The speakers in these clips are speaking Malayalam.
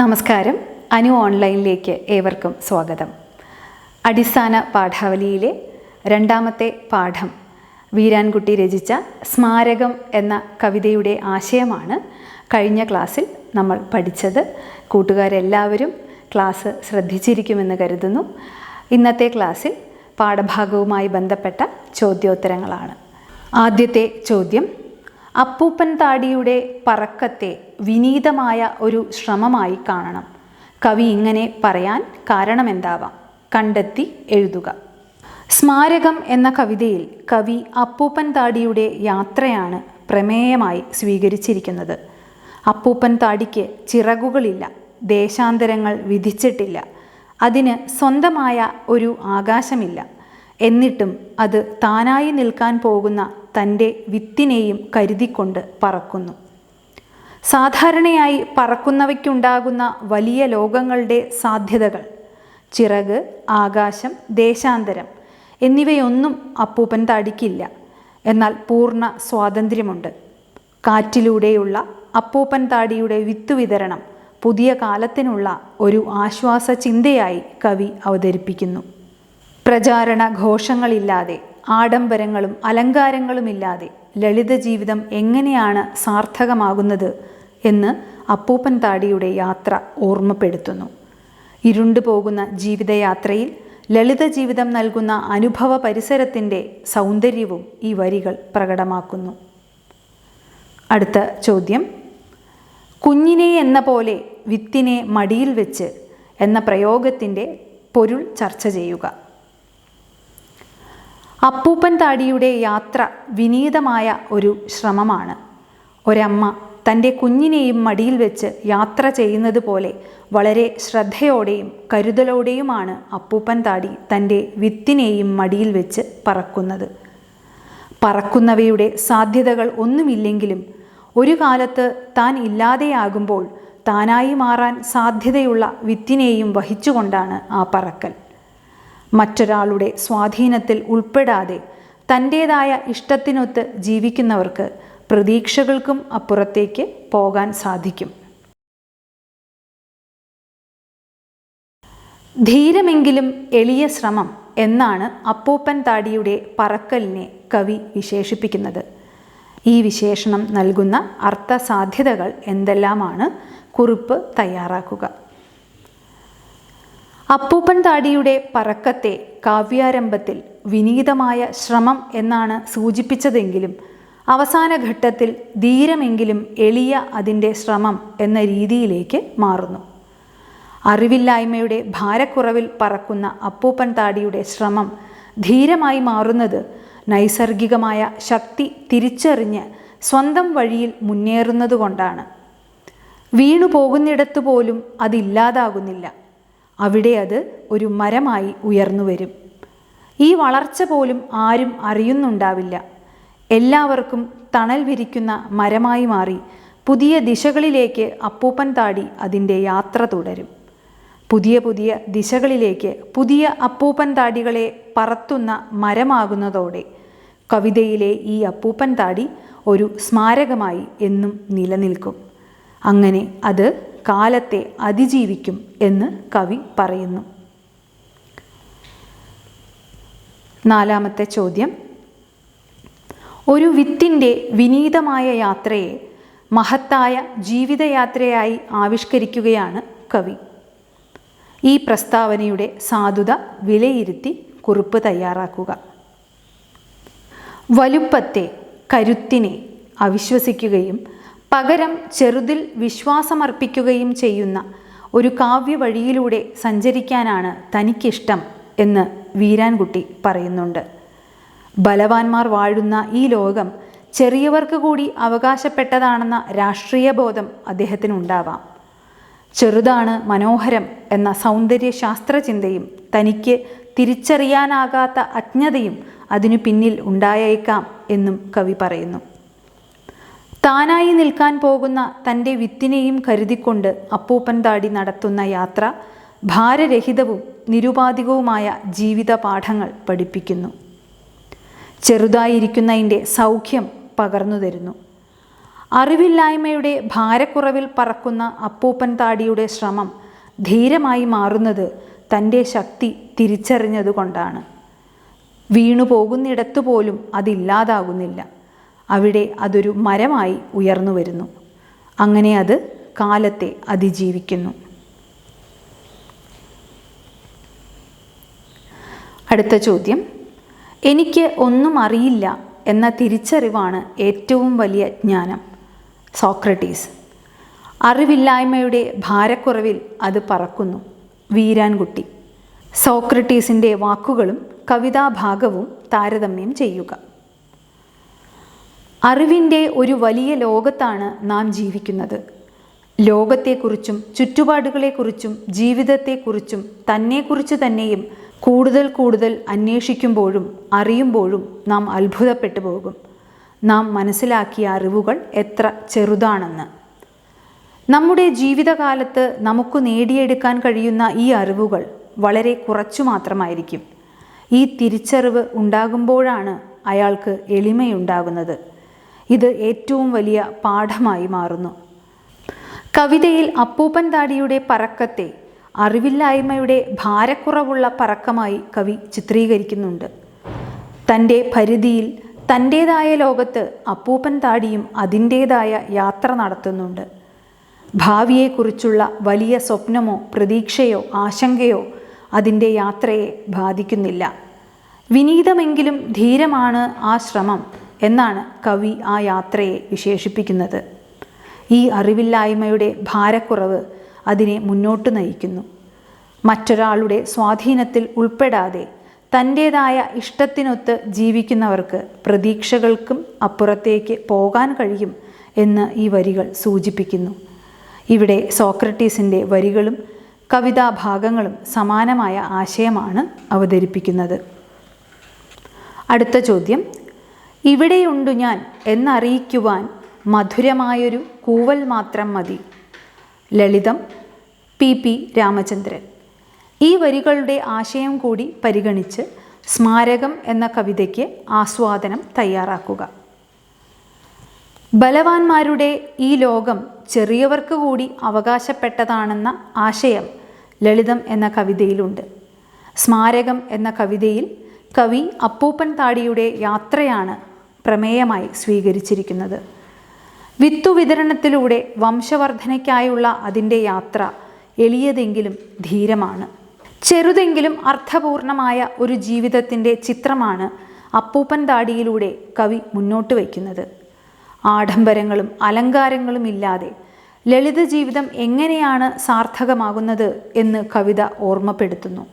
നമസ്കാരം. അനു ഓൺലൈനിലേക്ക് ഏവർക്കും സ്വാഗതം. അടിസ്ഥാന പാഠാവലിയിലെ രണ്ടാമത്തെ പാഠം വീരാൻകുട്ടി രചിച്ച സ്മാരകം എന്ന കവിതയുടെ ആശയമാണ് കഴിഞ്ഞ ക്ലാസ്സിൽ നമ്മൾ പഠിച്ചത്. കൂട്ടുകാരെല്ലാവരും ക്ലാസ് ശ്രദ്ധിച്ചിരിക്കുമെന്ന് കരുതുന്നു. ഇന്നത്തെ ക്ലാസ്സിൽ പാഠഭാഗവുമായി ബന്ധപ്പെട്ട ചോദ്യോത്തരങ്ങളാണ്. ആദ്യത്തെ ചോദ്യം അപ്പൂപ്പൻ താടിയുടെ പറക്കത്തെ വിനീതമായ ഒരു ശ്രമമായി കാണണം. കവി ഇങ്ങനെ പറയാൻ കാരണമെന്താവാം? കണ്ടെത്തി എഴുതുക. സ്മാരകം എന്ന കവിതയിൽ കവി അപ്പൂപ്പൻ താടിയുടെ യാത്രയാണ് പ്രമേയമായി സ്വീകരിച്ചിരിക്കുന്നത്. അപ്പൂപ്പൻ താടിക്ക് ചിറകുകളില്ല ദേശാന്തരങ്ങൾ വിധിച്ചിട്ടില്ല. അതിന് സ്വന്തമായ ഒരു ആകാശമില്ല. എന്നിട്ടും അത് താനായി നിൽക്കാൻ പോകുന്ന തന്റെ വിത്തിനെയും കരുതിക്കൊണ്ട് പറക്കുന്നു. സാധാരണയായി പറക്കുന്നവയ്ക്കുണ്ടാകുന്ന വലിയ ലോകങ്ങളുടെ സാധ്യതകൾ ചിറക് ആകാശം ദേശാന്തരം എന്നിവയൊന്നും അപ്പൂപ്പൻ തടിക്കില്ല. എന്നാൽ പൂർണ സ്വാതന്ത്ര്യമുണ്ട്. കാറ്റിലൂടെയുള്ള അപ്പൂപ്പൻ താടിയുടെ വിത്തു വിതരണം പുതിയ കാലത്തിനുള്ള ഒരു ആശ്വാസ ചിന്തയായി കവി അവതരിപ്പിക്കുന്നു. പ്രചാരണ ഘോഷങ്ങളില്ലാതെ ആഡംബരങ്ങളും അലങ്കാരങ്ങളുമില്ലാതെ ലളിത ജീവിതം എങ്ങനെയാണ് സാർത്ഥകമാകുന്നത് എന്ന് അപ്പൂപ്പൻ താടിയുടെ യാത്ര ഓർമ്മപ്പെടുത്തുന്നു. ഇരുണ്ടു പോകുന്ന ജീവിതയാത്രയിൽ ലളിത ജീവിതം നൽകുന്ന അനുഭവ പരിസരത്തിന്റെ സൗന്ദര്യവും ഈ വരികൾ പ്രകടമാക്കുന്നു. അടുത്ത ചോദ്യം. കുഞ്ഞിനെ എന്ന പോലെ വിത്തിനെ മടിയിൽ വെച്ച് എന്ന പ്രയോഗത്തിന്റെ പൊരുൾ ചർച്ച ചെയ്യുക. അപ്പൂപ്പൻ താടിയുടെ യാത്ര വിനീതമായ ഒരു ശ്രമമാണ്. ഒരമ്മ തന്റെ കുഞ്ഞിനെയും മടിയിൽ വെച്ച് യാത്ര ചെയ്യുന്നത് പോലെ വളരെ ശ്രദ്ധയോടെയും കരുതലോടെയുമാണ് അപ്പൂപ്പൻ താടി തന്റെ വിത്തിനെയും മടിയിൽ വെച്ച് പറക്കുന്നത്. പറക്കുന്നവയുടെ സാധ്യതകൾ ഒന്നുമില്ലെങ്കിലും ഒരു കാലത്ത് താൻ ഇല്ലാതെയാകുമ്പോൾ താനായി മാറാൻ സാധ്യതയുള്ള വിത്തിനെയും വഹിച്ചുകൊണ്ടാണ് ആ പറക്കൽ. മറ്റൊരാളുടെ സ്വാധീനത്തിൽ ഉൾപ്പെടാതെ തന്റേതായ ഇഷ്ടത്തിനൊത്ത് ജീവിക്കുന്നവർക്ക് പ്രതീക്ഷകൾക്കും അപ്പുറത്തേക്ക് പോകാൻ സാധിക്കും. ധീരമെങ്കിലും എളിയ ശ്രമം എന്നാണ് അപ്പൂപ്പൻ താടിയുടെ പറക്കലിനെ കവി വിശേഷിപ്പിക്കുന്നത്. ഈ വിശേഷണം നൽകുന്ന അർത്ഥസാധ്യതകൾ എന്തെല്ലാമാണ്? കുറിപ്പ് തയ്യാറാക്കുക. അപ്പൂപ്പൻ താടിയുടെ പറക്കത്തെ കാവ്യാരംഭത്തിൽ വിനീതമായ ശ്രമം എന്നാണ് സൂചിപ്പിച്ചതെങ്കിലും അവസാന ഘട്ടത്തിൽ ധീരമെങ്കിലും എളിയ അതിന്റെ ശ്രമം എന്ന രീതിയിലേക്ക് മാറുന്നു. അറിവില്ലായ്മയുടെ ഭാരക്കുറവിൽ പറക്കുന്ന അപ്പൂപ്പൻ താടിയുടെ ശ്രമം ധീരമായി മാറുന്നത് നൈസർഗികമായ ശക്തി തിരിച്ചറിഞ്ഞ് സ്വന്തം വഴിയിൽ മുന്നേറുന്നതുകൊണ്ടാണ്. വീണു പോകുന്നിടത്തു പോലും അതില്ലാതാകുന്നില്ല അവിടെ അത് ഒരു മരമായി ഉയർന്നു വരും. ഈ വളർച്ച പോലും ആരും അറിയുന്നുണ്ടാവില്ല. എല്ലാവർക്കും തണൽ വിരിക്കുന്ന മരമായി മാറി പുതിയ ദിശകളിലേക്ക് അപ്പൂപ്പൻ താടി അതിന്റെ യാത്ര തുടരും. പുതിയ പുതിയ ദിശകളിലേക്ക് പുതിയ അപ്പൂപ്പൻ താടികളെ പറത്തുന്ന മരമാകുന്നതോടെ കവിതയിലെ ഈ അപ്പൂപ്പൻ താടി ഒരു സ്മാരകമായി എന്നും നിലനിൽക്കും. അങ്ങനെ അത് കാലത്തെ അതിജീവിക്കും. എന്ന് കവി പറയുന്നു. നാലാമത്തെ ചോദ്യം. ഒരു വിത്തിന്റെ വിനീതമായ യാത്രയെ മഹത്തായ ജീവിതയാത്രയായി ആവിഷ്കരിക്കുകയാണ് കവി. ഈ പ്രസ്താവനയുടെ സാധുത വിലയിരുത്തി കുറിപ്പ് തയ്യാറാക്കുക. വലുപ്പത്തെ കരുത്തിനെ അവിശ്വസിക്കുകയും പകരം ചെറുതിൽ വിശ്വാസമർപ്പിക്കുകയും ചെയ്യുന്ന ഒരു കാവ്യ വഴിയിലൂടെ സഞ്ചരിക്കാനാണ് തനിക്കിഷ്ടം എന്ന് വീരാൻകുട്ടി പറയുന്നുണ്ട്. ബലവാന്മാർ വാഴുന്ന ഈ ലോകം ചെറിയവർക്ക് കൂടി അവകാശപ്പെട്ടതാണെന്ന രാഷ്ട്രീയ ബോധം അദ്ദേഹത്തിനുണ്ടാവാം. ചെറുതാണ് മനോഹരം എന്ന സൗന്ദര്യശാസ്ത്ര ശാസ്ത്രചിന്തയും തനിക്ക് തിരിച്ചറിയാനാകാത്ത അജ്ഞതയും അതിനു പിന്നിൽ ഉണ്ടായേക്കാം എന്നും കവി പറയുന്നു. താനായി നിൽക്കാൻ പോകുന്ന തന്റെ വിത്തിനെയും കരുതിക്കൊണ്ട് അപ്പൂപ്പൻ താടി നടത്തുന്ന യാത്ര ഭാരരഹിതവും നിരുപാധികവുമായ ജീവിത പാഠങ്ങൾ പഠിപ്പിക്കുന്നു. ചെറുതായിരിക്കുന്നതിന്റെ സൗഖ്യം പകർന്നു തരുന്നു. അറിവില്ലായ്മയുടെ ഭാരക്കുറവിൽ പറക്കുന്ന അപ്പൂപ്പൻ താടിയുടെ ശ്രമം ധീരമായി മാറുന്നത് തന്റെ ശക്തി തിരിച്ചറിഞ്ഞതുകൊണ്ടാണ്. വീണു പോകുന്നിടത്തു പോലും അതില്ലാതാകുന്നില്ല. അവിടെ അതൊരു മരമായി ഉയർന്നു വരുന്നു. അങ്ങനെ അത് കാലത്തെ അതിജീവിക്കുന്നു. അടുത്ത ചോദ്യം. എനിക്ക് ഒന്നും അറിയില്ല എന്ന തിരിച്ചറിവാണ് ഏറ്റവും വലിയ ജ്ഞാനം. സോക്രട്ടീസ്. അറിവില്ലായ്മയുടെ ഭാരക്കുറവിൽ അത് പറക്കുന്നു. വീരാൻകുട്ടി. സോക്രട്ടീസിന്റെ വാക്കുകളും കവിതാഭാഗവും താരതമ്യം ചെയ്യുക. അറിവിന്റെ ഒരു വലിയ ലോകത്താണ് നാം ജീവിക്കുന്നത്. ലോകത്തെക്കുറിച്ചും ചുറ്റുപാടുകളെക്കുറിച്ചും ജീവിതത്തെക്കുറിച്ചും തന്നെക്കുറിച്ച് തന്നെയും കൂടുതൽ കൂടുതൽ അന്വേഷിക്കുമ്പോഴും അറിയുമ്പോഴും നാം അത്ഭുതപ്പെട്ടു പോകും. നാം മനസ്സിലാക്കിയ അറിവുകൾ എത്ര ചെറുതാണെന്ന്. നമ്മുടെ ജീവിതകാലത്ത് നമുക്ക് നേടിയെടുക്കാൻ കഴിയുന്ന ഈ അറിവുകൾ വളരെ കുറച്ചു മാത്രമായിരിക്കും. ഈ തിരിച്ചറിവ് ഉണ്ടാകുമ്പോഴാണ് അയാൾക്ക് എളിമയുണ്ടാകുന്നത്. ഇത് ഏറ്റവും വലിയ പാഠമായി മാറുന്നു. കവിതയിൽ അപ്പൂപ്പൻ താടിയുടെ പറക്കത്തെ അറിവില്ലായ്മയുടെ ഭാരക്കുറവുള്ള പറക്കമായി കവി ചിത്രീകരിക്കുന്നുണ്ട്. തന്റെ പരിധിയിൽ തന്റേതായ ലോകത്ത് അപ്പൂപ്പൻ താടിയും അതിന്റേതായ യാത്ര നടത്തുന്നുണ്ട്. ഭാവിയെക്കുറിച്ചുള്ള വലിയ സ്വപ്നമോ പ്രതീക്ഷയോ ആശങ്കയോ അതിന്റെ യാത്രയെ ബാധിക്കുന്നില്ല. വിനീതമെങ്കിലും ധീരമാണ് ആ ശ്രമം. എന്നാണ് കവി ആ യാത്രയെ വിശേഷിപ്പിക്കുന്നത്. ഈ അറിവില്ലായ്മയുടെ ഭാരക്കുറവ് അതിനെ മുന്നോട്ട് നയിക്കുന്നു. മറ്റൊരാളുടെ സ്വാധീനത്തിൽ ഉൾപ്പെടാതെ തന്റേതായ ഇഷ്ടത്തിനൊത്ത് ജീവിക്കുന്നവർക്ക് പ്രതീക്ഷകൾക്കും അപ്പുറത്തേക്ക് പോകാൻ കഴിയും എന്ന് ഈ വരികൾ സൂചിപ്പിക്കുന്നു. ഇവിടെ സോക്രട്ടീസിന്റെ വരികളും കവിതാഭാഗങ്ങളും സമാനമായ ആശയമാണ് അവതരിപ്പിക്കുന്നത്. അടുത്ത ചോദ്യം ഇവിടെയുണ്ടു ഞാൻ എന്നറിയിക്കുവാൻ മധുരമായൊരു കൂവൽ മാത്രം മതി. ലളിതം പി. പി. രാമചന്ദ്രൻ. ഈ വരികളുടെ ആശയം കൂടി പരിഗണിച്ച് സ്മാരകം എന്ന കവിതയ്ക്ക് ആസ്വാദനം തയ്യാറാക്കുക. ബലവാന്മാരുടെ ഈ ലോകം ചെറിയവർക്ക് കൂടി അവകാശപ്പെട്ടതാണെന്ന ആശയം ലളിതം എന്ന കവിതയിലുണ്ട്. സ്മാരകം എന്ന കവിതയിൽ കവി അപ്പൂപ്പൻ താടിയുടെ യാത്രയാണ് പ്രമേയമായി സ്വീകരിച്ചിരിക്കുന്നത്. വിത്തുവിതരണത്തിലൂടെ വംശവർദ്ധനയ്ക്കായുള്ള അതിന്റെ യാത്ര എളിയതെങ്കിലും ധീരമാണ്. ചെറുതെങ്കിലും അർത്ഥപൂർണമായ ഒരു ജീവിതത്തിന്റെ ചിത്രമാണ് അപ്പൂപ്പൻ താടിയിലൂടെ കവി മുന്നോട്ട് വയ്ക്കുന്നത്. ആഡംബരങ്ങളും അലങ്കാരങ്ങളും ഇല്ലാതെ ലളിത ജീവിതം എങ്ങനെയാണ് സാർത്ഥകമാകുന്നത് എന്ന് കവിത ഓർമ്മപ്പെടുത്തുന്നു.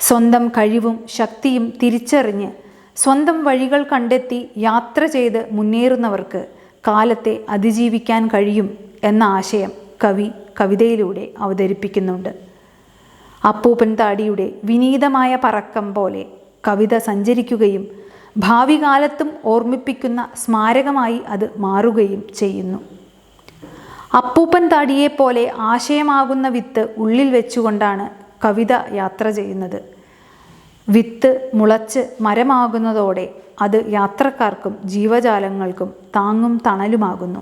സ്വന്തം കഴിവും ശക്തിയും തിരിച്ചറിഞ്ഞ് സ്വന്തം വഴികൾ കണ്ടെത്തി യാത്ര ചെയ്ത് മുന്നേറുന്നവർക്ക് കാലത്തെ അതിജീവിക്കാൻ കഴിയും എന്ന ആശയം കവി കവിതയിലൂടെ അവതരിപ്പിക്കുന്നുണ്ട്. അപ്പൂപ്പൻ താടിയുടെ വിനീതമായ പറക്കം പോലെ കവിത സഞ്ചരിക്കുകയും ഭാവി കാലത്തും ഓർമ്മിപ്പിക്കുന്ന സ്മാരകമായി അത് മാറുകയും ചെയ്യുന്നു. അപ്പൂപ്പൻ താടിയെപ്പോലെ ആശയമാകുന്ന വിത്ത് ഉള്ളിൽ വെച്ചുകൊണ്ടാണ് കവിത യാത്ര ചെയ്യുന്നത്. വിത്ത് മുളച്ച് മരമാകുന്നതോടെ അത് യാത്രക്കാർക്കും ജീവജാലങ്ങൾക്കും താങ്ങും തണലുമാകുന്നു.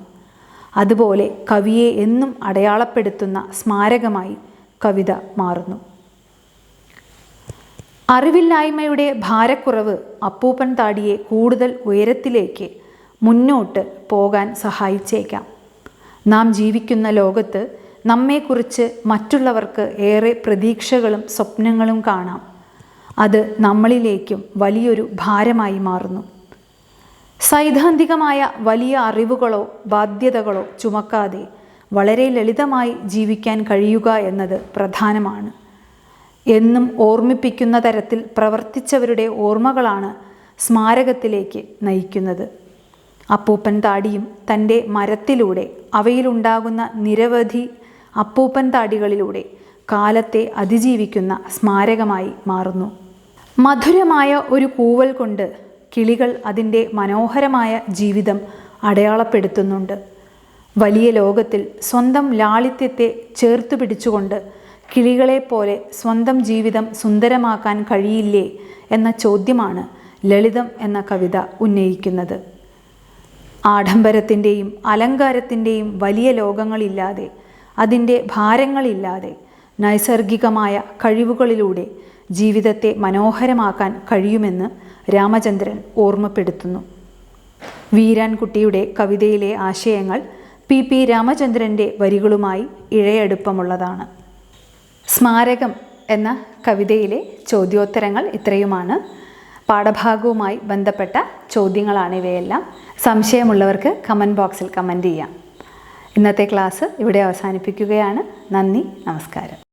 അതുപോലെ കവിയെ എന്നും അടയാളപ്പെടുത്തുന്ന സ്മാരകമായി കവിത മാറുന്നു. അറിവില്ലായ്മയുടെ ഭാരക്കുറവ് അപ്പൂപ്പൻ താടിയെ കൂടുതൽ ഉയരത്തിലേക്ക് മുന്നോട്ട് പോകാൻ സഹായിച്ചേക്കാം. നാം ജീവിക്കുന്ന ലോകത്ത് നമ്മെക്കുറിച്ച് മറ്റുള്ളവർക്ക് ഏറെ പ്രതീക്ഷകളും സ്വപ്നങ്ങളും കാണാം. അത് നമ്മളിലേക്കും വലിയൊരു ഭാരമായി മാറുന്നു. സൈദ്ധാന്തികമായ വലിയ അറിവുകളോ ബാധ്യതകളോ ചുമക്കാതെ വളരെ ലളിതമായി ജീവിക്കാൻ കഴിയുക എന്നത് പ്രധാനമാണ്. എന്നും ഓർമ്മിപ്പിക്കുന്ന തരത്തിൽ പ്രവർത്തിച്ചവരുടെ ഓർമ്മകളാണ് സ്മാരകത്തിലേക്ക് നയിക്കുന്നത്. അപ്പൂപ്പൻ താടിയും തന്റെ മരത്തിലൂടെ അവയിലുണ്ടാകുന്ന നിരവധി അപ്പൂപ്പൻ താടികളിലൂടെ കാലത്തെ അതിജീവിക്കുന്ന സ്മാരകമായി മാറുന്നു. മധുരമായ ഒരു കൂവൽ കൊണ്ട് കിളികൾ അതിന്റെ മനോഹരമായ ജീവിതം അടയാളപ്പെടുത്തുന്നുണ്ട്. വലിയ ലോകത്തിൽ സ്വന്തം ലാളിത്യത്തെ ചേർത്തു പിടിച്ചുകൊണ്ട് കിളികളെപ്പോലെ സ്വന്തം ജീവിതം സുന്ദരമാക്കാൻ കഴിയില്ലേ എന്ന ചോദ്യമാണ് ലളിതം എന്ന കവിത ഉന്നയിക്കുന്നത്. ആഡംബരത്തിന്റെയും അലങ്കാരത്തിന്റെയും വലിയ ലോകങ്ങളില്ലാതെ അതിന്റെ ഭാരങ്ങളില്ലാതെ നൈസർഗികമായ കഴിവുകളിലൂടെ ജീവിതത്തെ മനോഹരമാക്കാൻ കഴിയുമെന്ന് രാമചന്ദ്രൻ ഓർമ്മപ്പെടുത്തുന്നു. വീരാൻകുട്ടിയുടെ കവിതയിലെ ആശയങ്ങൾ പി പി രാമചന്ദ്രന്റെ വരികളുമായി ഇഴയടുപ്പമുള്ളതാണ്. സ്മാരകം എന്ന കവിതയിലെ ചോദ്യോത്തരങ്ങൾ ഇത്രയുമാണ്. പാഠഭാഗവുമായി ബന്ധപ്പെട്ട ചോദ്യങ്ങളാണ് ഇവയെല്ലാം. സംശയമുള്ളവർക്ക് കമന്റ് ബോക്സിൽ കമന്റ് ചെയ്യാം. ഇന്നത്തെ ക്ലാസ് ഇവിടെ അവസാനിപ്പിക്കുകയാണ്. നന്ദി നമസ്കാരം.